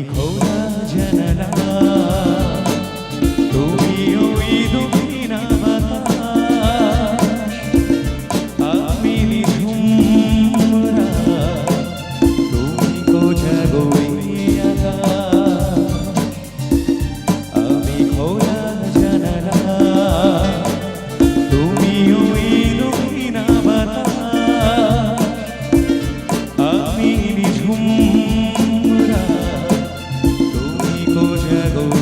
你口。Božego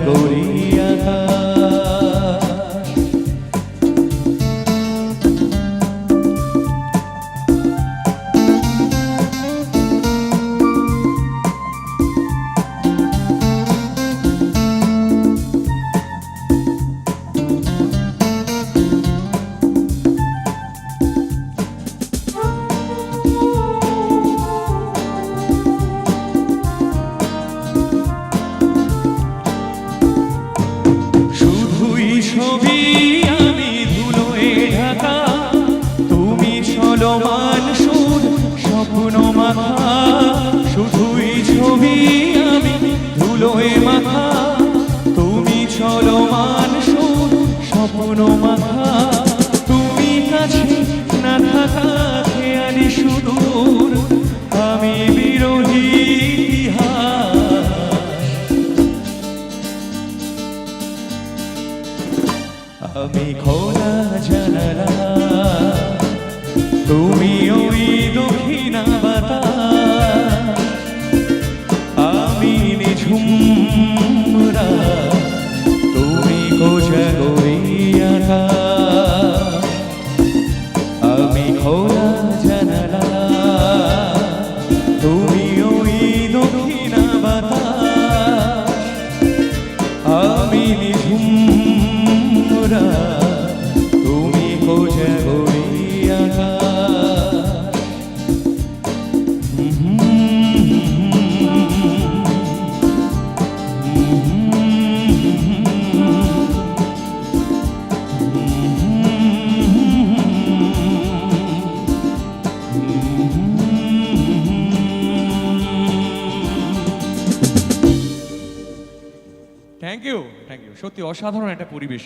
go ছবি আমি ধুলোয় ঢাকা। তুমি চলমান সুর, স্বপ্ন মাথা শুধুই ছবি আমি ধুলোয় মাথা তুমি চলমান সুর, স্বপ্ন মাথা রাত, তুমি কোজাগরি আকাশ আমি খোলা জানালা তুমি ওই দক্ষিণা বাতাস। আমি Nijhum thank you thank you সত্যি অসাধারণ একটা পরিবেশ।